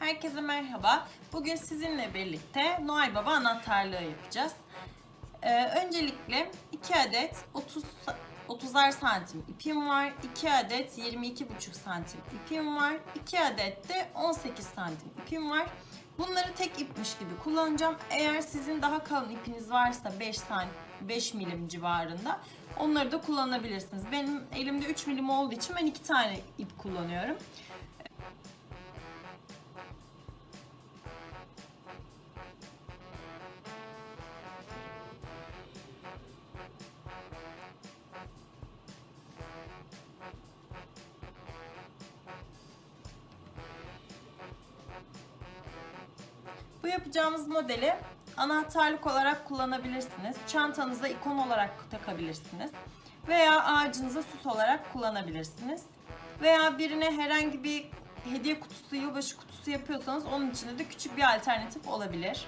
Herkese merhaba. Bugün sizinle birlikte Noel Baba anahtarlığı yapacağız. Ee, öncelikle 2 adet 30 30'ar santim ipim var. 2 adet 22,5 santim ipim var. 2 adet de 18 santim ipim var. Bunları tek ipmiş gibi kullanacağım. Eğer sizin daha kalın ipiniz varsa 5 santim 5 milim civarında onları da kullanabilirsiniz. Benim elimde 3 milim olduğu için ben 2 tane ip kullanıyorum. Bu yapacağımız modeli anahtarlık olarak kullanabilirsiniz. Çantanıza ikon olarak takabilirsiniz. Veya ağacınıza süs olarak kullanabilirsiniz. Veya birine herhangi bir hediye kutusu, yılbaşı kutusu yapıyorsanız onun içinde de küçük bir alternatif olabilir.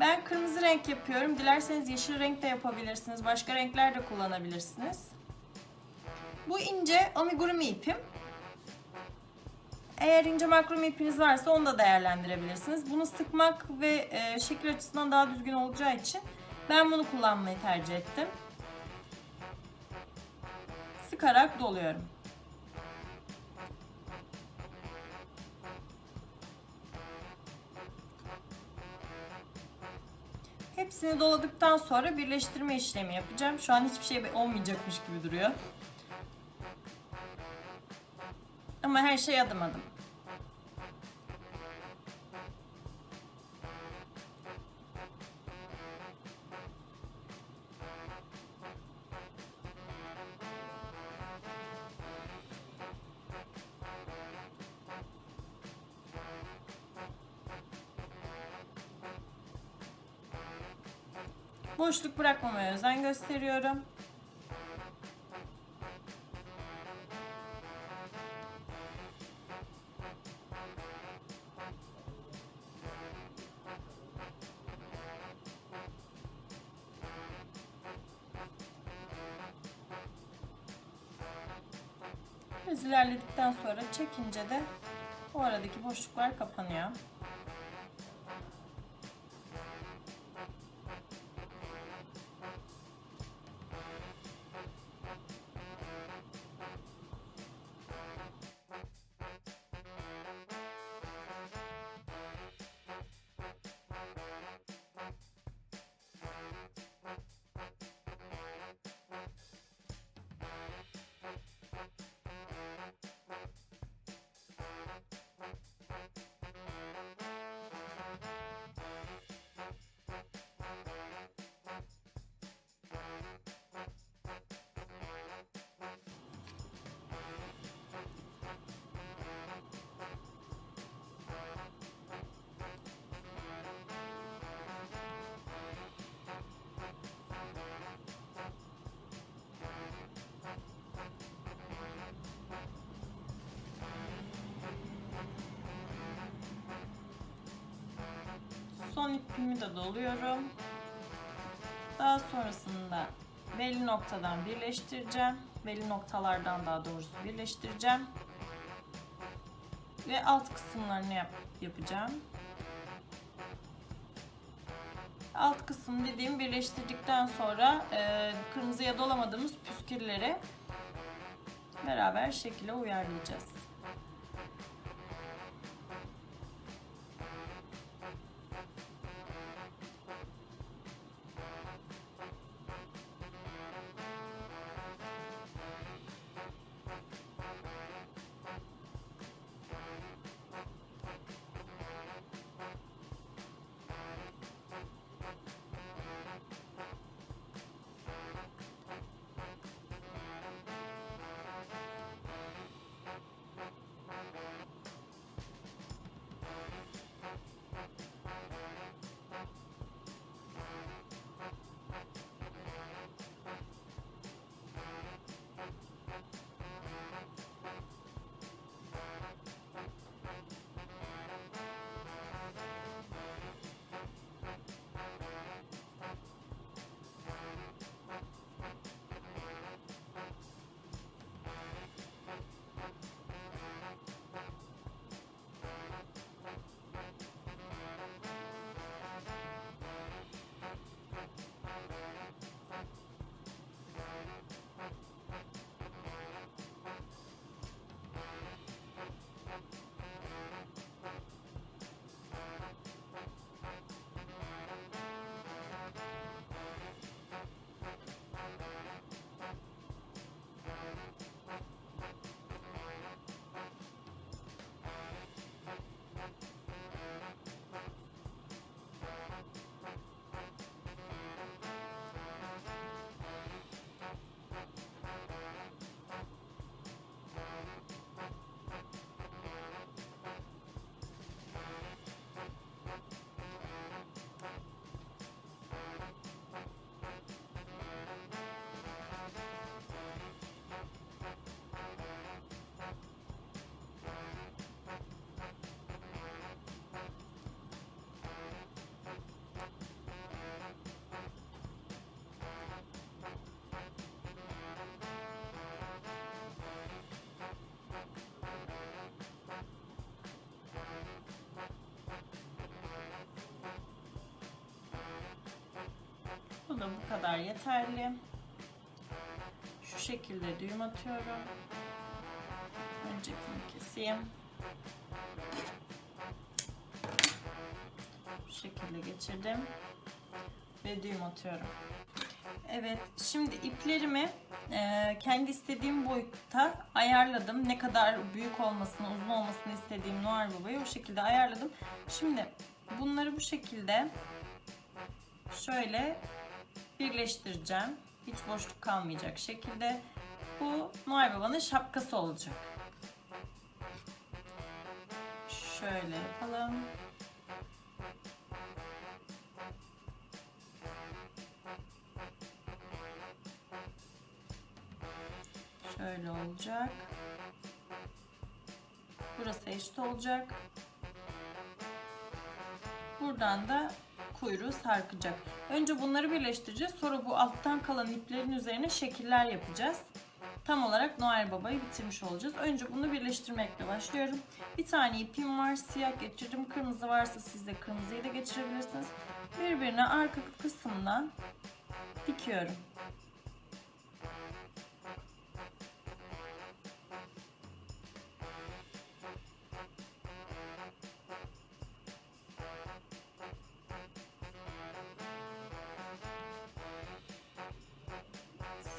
Ben kırmızı renk yapıyorum. Dilerseniz yeşil renk de yapabilirsiniz. Başka renkler de kullanabilirsiniz. Bu ince amigurumi ipim. Eğer ince makrome ipiniz varsa onu da değerlendirebilirsiniz. Bunu sıkmak ve e, şekil açısından daha düzgün olacağı için ben bunu kullanmayı tercih ettim. Sıkarak doluyorum. Hepsini doladıktan sonra birleştirme işlemi yapacağım. Şu an hiçbir şey olmayacakmış gibi duruyor. Ama her şey adım adım. Boşluk bırakmamaya özen gösteriyorum. Biraz ilerledikten sonra çekince de o aradaki boşluklar kapanıyor. Son ipimi de doluyorum. Daha sonrasında belli noktadan birleştireceğim. Belli noktalardan daha doğrusu birleştireceğim. Ve alt kısımlarını yap yapacağım. Alt kısım dediğim birleştirdikten sonra e, kırmızıya dolamadığımız püskülleri beraber şekile uyarlayacağız. Bu da bu kadar yeterli. Şu şekilde düğüm atıyorum. Öncekini keseyim. Bu şekilde geçirdim. Ve düğüm atıyorum. Evet, şimdi iplerimi e, kendi istediğim boyutta ayarladım. Ne kadar büyük olmasını, uzun olmasını istediğim Noel Baba'yı o şekilde ayarladım. Şimdi bunları bu şekilde şöyle birleştireceğim. Hiç boşluk kalmayacak şekilde. Bu Noel Baba'nın şapkası olacak. Şöyle yapalım. Şöyle olacak. Burası eşit olacak. Buradan da kuyruğu sarkacak. Önce bunları birleştireceğiz. Sonra bu alttan kalan iplerin üzerine şekiller yapacağız. Tam olarak Noel Baba'yı bitirmiş olacağız. Önce bunu birleştirmekle başlıyorum. Bir tane ipim var. Siyah geçirdim. Kırmızı varsa siz de kırmızıyı da geçirebilirsiniz. Birbirine arka kısımdan dikiyorum.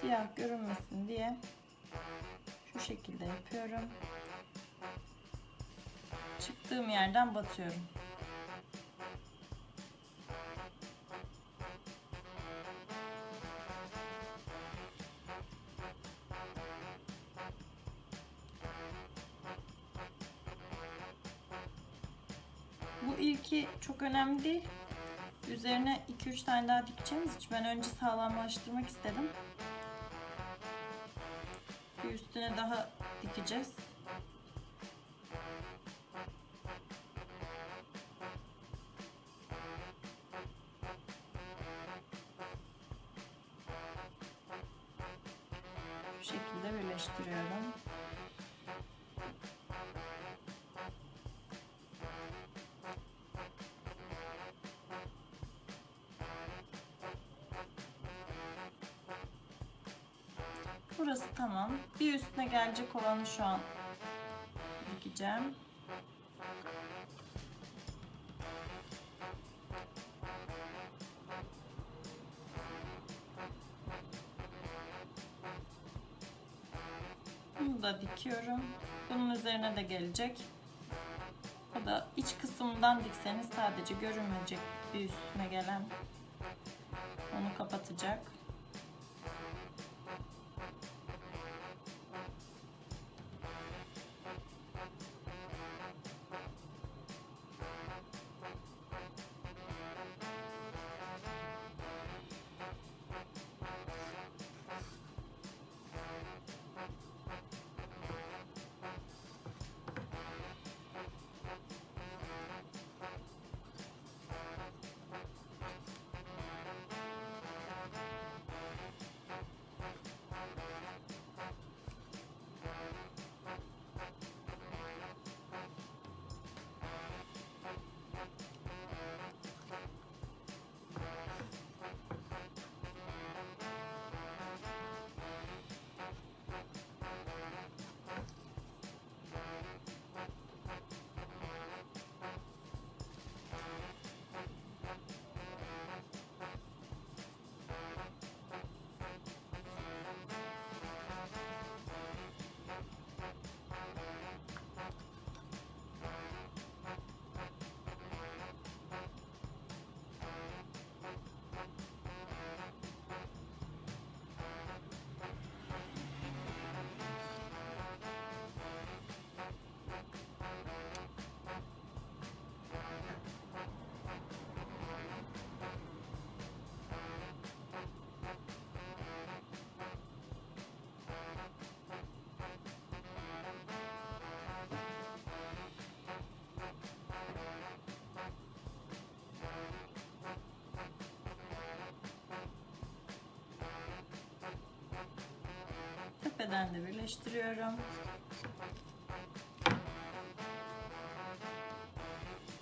Siyah görünmesin diye şu şekilde yapıyorum. Çıktığım yerden batıyorum. Bu ilki çok önemli değil. Üzerine 2-3 tane daha dikeceğimiz için ben önce sağlamlaştırmak istedim. Bir üstüne daha dikeceğiz. Bu şekilde birleştiriyorum. Burası tamam. Bir üstüne gelecek olanı şu an dikeceğim. Bunu da dikiyorum. Bunun üzerine de gelecek. O da iç kısmından dikseniz sadece görünmeyecek bir üstüne gelen. Onu kapatacak. Tepeden de birleştiriyorum.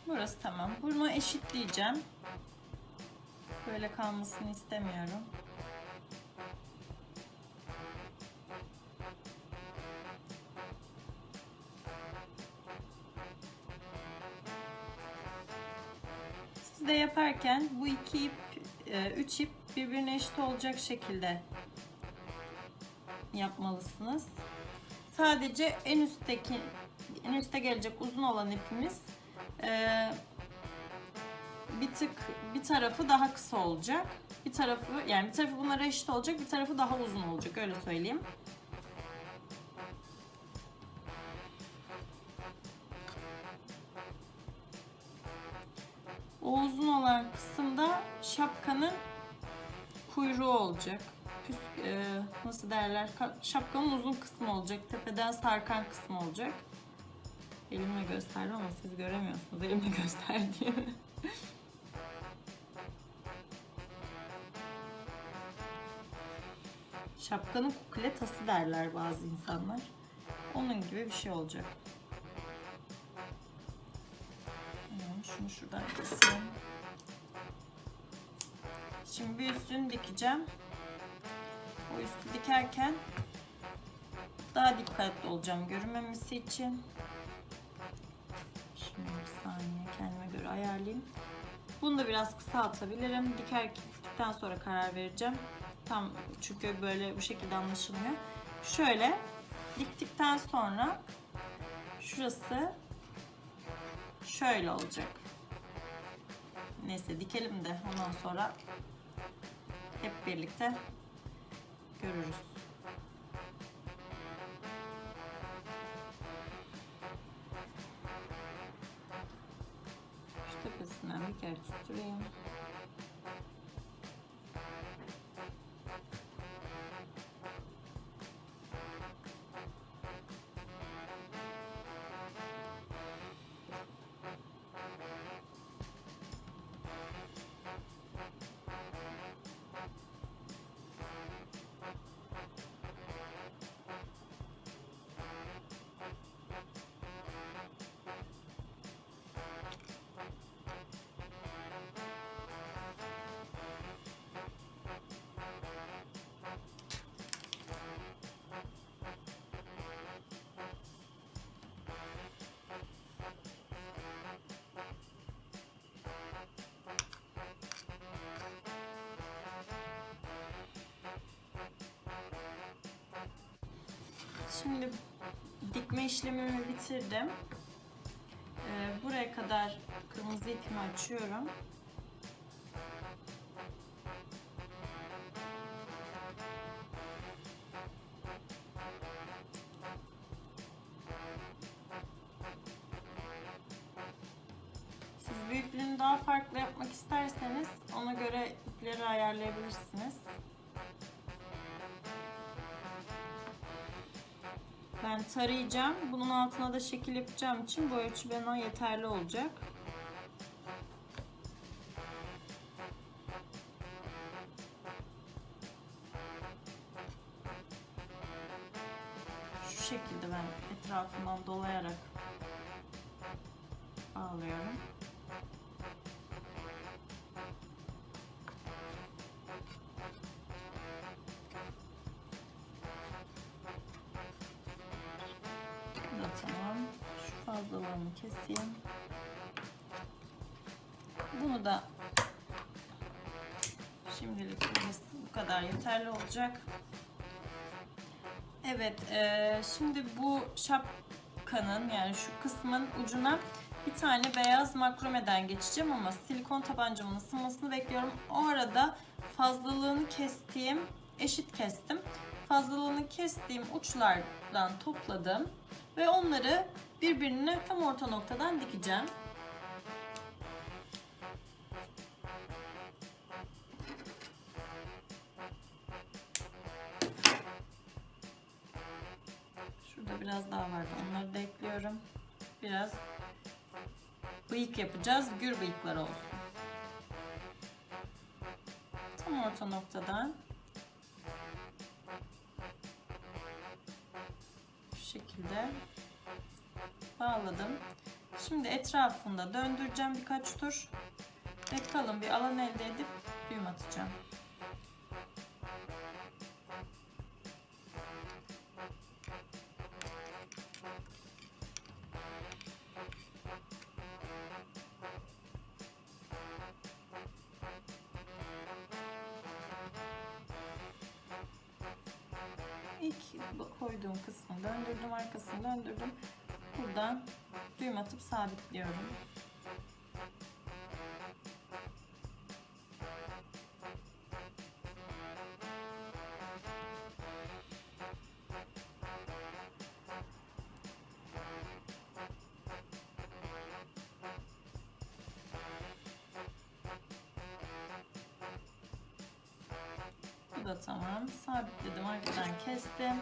Burası tamam. Bunu eşitleyeceğim. Böyle kalmasını istemiyorum. Siz de yaparken bu iki ip, e, üç ip birbirine eşit olacak şekilde yapmalısınız. Sadece en üstteki en üste gelecek uzun olan ipimiz e, bir tık bir tarafı daha kısa olacak. Bir tarafı yani bir tarafı bunlara eşit olacak, bir tarafı daha uzun olacak öyle söyleyeyim. O uzun olan kısımda şapkanın kuyruğu olacak. Püs- e, nasıl derler? Ka- Şapkanın uzun kısmı olacak. Tepeden sarkan kısmı olacak. Elimle gösterdim ama siz göremiyorsunuz. Elimle gösterdiğimi. Şapkanın kukle tası derler bazı insanlar. Onun gibi bir şey olacak. Şunu şuradan keseyim. Şimdi bir üstünü dikeceğim. Üstü dikerken daha dikkatli olacağım görünmemesi için. Şimdi bir saniye kendime göre ayarlayayım. Bunu da biraz kısaltabilirim. Dikerken sonra karar vereceğim. Tam çünkü böyle bu şekilde anlaşılmıyor. Şöyle diktikten sonra şurası şöyle olacak. Neyse dikelim de ondan sonra hep birlikte görürüz. Şu tepesinden bir kere tutturayım. Şimdi dikme işlemimi bitirdim. Ee, buraya kadar kırmızı ipimi açıyorum. Siz büyüklüğünü daha farklı yapmak isterseniz ona göre ipleri ayarlayabilirsiniz. Ben tarayacağım. Bunun altına da şekil yapacağım için bu ölçü bana yeterli olacak. Bunu da şimdilik bu kadar yeterli olacak. Evet, eee, şimdi bu şapkanın yani şu kısmın ucuna bir tane beyaz makromeden geçeceğim ama silikon tabancamın ısınmasını bekliyorum. O arada fazlalığını kestiğim, eşit kestim. Fazlalığını kestiğim uçlardan topladım ve onları birbirine tam orta noktadan dikeceğim. Biraz daha vardı. Onları da ekliyorum. Biraz bıyık yapacağız. Gür bıyıklar olsun. Tam orta noktadan şu şekilde bağladım. Şimdi etrafında döndüreceğim birkaç tur. ve kalın bir alan elde edip düğüm atacağım. Koyduğum kısmı döndürdüm, arkasını döndürdüm. Buradan düğüm atıp sabitliyorum. Sabitledim. Arkadan kestim.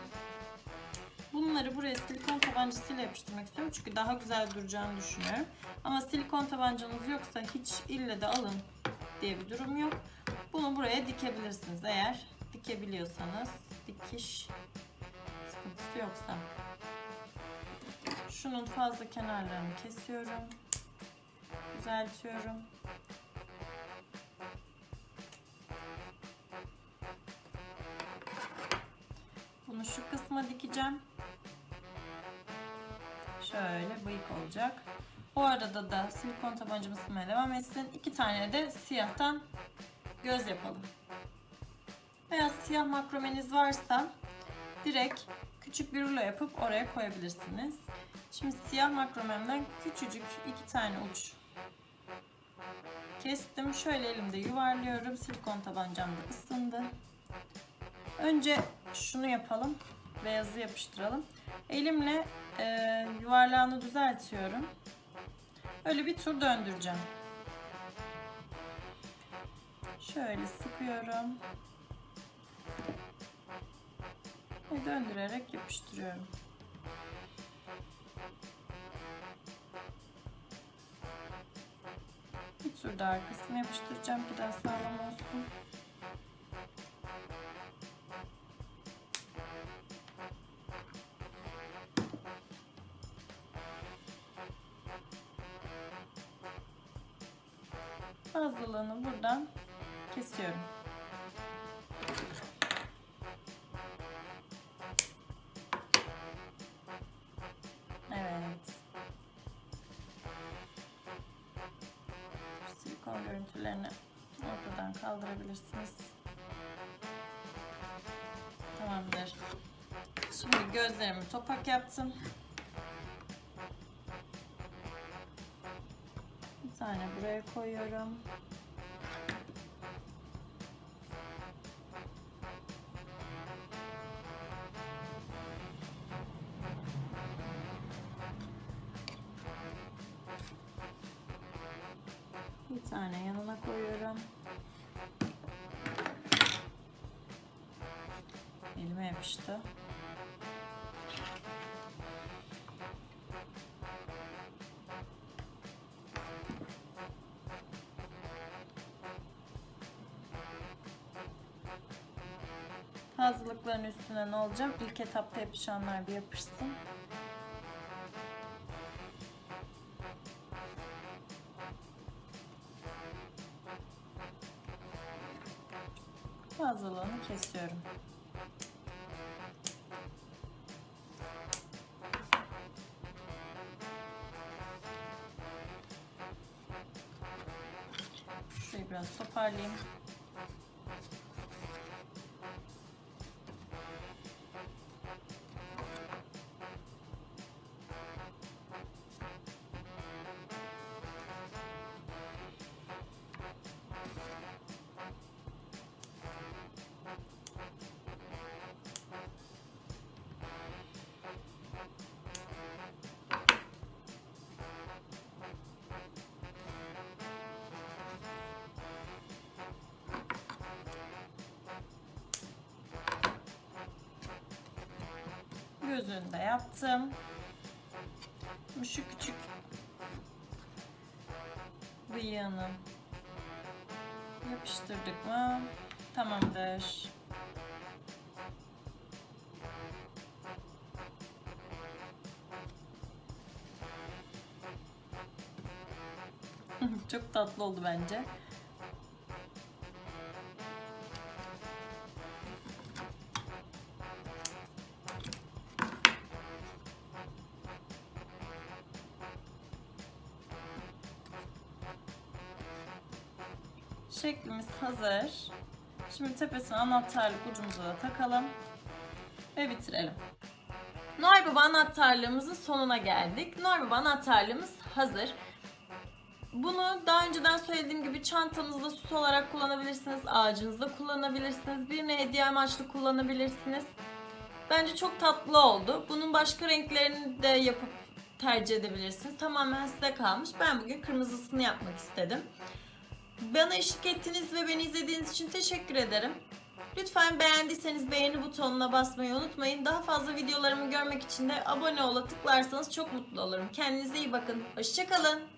Bunları buraya silikon tabancasıyla yapıştırmak istiyorum. Çünkü daha güzel duracağını düşünüyorum. Ama silikon tabancanız yoksa hiç ille de alın diye bir durum yok. Bunu buraya dikebilirsiniz eğer dikebiliyorsanız. Dikiş sıkıntısı yoksa. Şunun fazla kenarlarını kesiyorum. Düzeltiyorum. Şu kısma dikeceğim. Şöyle bıyık olacak. O arada da silikon tabancam ısınmaya devam etsin. İki tane de siyahtan göz yapalım. Veya siyah makromeniz varsa direkt küçük bir rulo yapıp oraya koyabilirsiniz. Şimdi siyah makromemden küçücük iki tane uç kestim. Şöyle elimde yuvarlıyorum. Silikon tabancam da ısındı. Önce şunu yapalım. Beyazı yapıştıralım. Elimle e, yuvarlağını düzeltiyorum. Öyle bir tur döndüreceğim. Şöyle sıkıyorum. Ve döndürerek yapıştırıyorum. Bir tur da arkasına yapıştıracağım ki daha sağlam olsun. Fazlalığını buradan kesiyorum. Evet. Silikon görüntülerini ortadan kaldırabilirsiniz. Tamamdır. Şimdi gözlerimi topak yaptım. Tane buraya koyuyorum. Bir tane yanına koyuyorum. Elime yapıştı. Fazlalıkların üstüne ne olacağım? İlk etapta yapışanlar bir yapışsın. Fazlalığını kesiyorum. Şurayı biraz toparlayayım. Gözünü yaptım. Şimdi Şu küçük bıyığını yapıştırdık mı? Tamamdır. Çok tatlı oldu bence. Şeklimiz hazır. Şimdi tepesine anahtarlık ucumuzu da takalım ve bitirelim. Noel Baba anahtarlığımızın sonuna geldik. Noel Baba anahtarlığımız hazır. Bunu daha önceden söylediğim gibi çantanızda süs olarak kullanabilirsiniz, ağacınızda kullanabilirsiniz, birine hediye amaçlı kullanabilirsiniz. Bence çok tatlı oldu. Bunun başka renklerini de yapıp tercih edebilirsiniz. Tamamen size kalmış. Ben bugün kırmızısını yapmak istedim. Bana eşlik ettiğiniz ve beni izlediğiniz için teşekkür ederim. Lütfen beğendiyseniz beğeni butonuna basmayı unutmayın. Daha fazla videolarımı görmek için de abone ola tıklarsanız çok mutlu olurum. Kendinize iyi bakın. Hoşçakalın.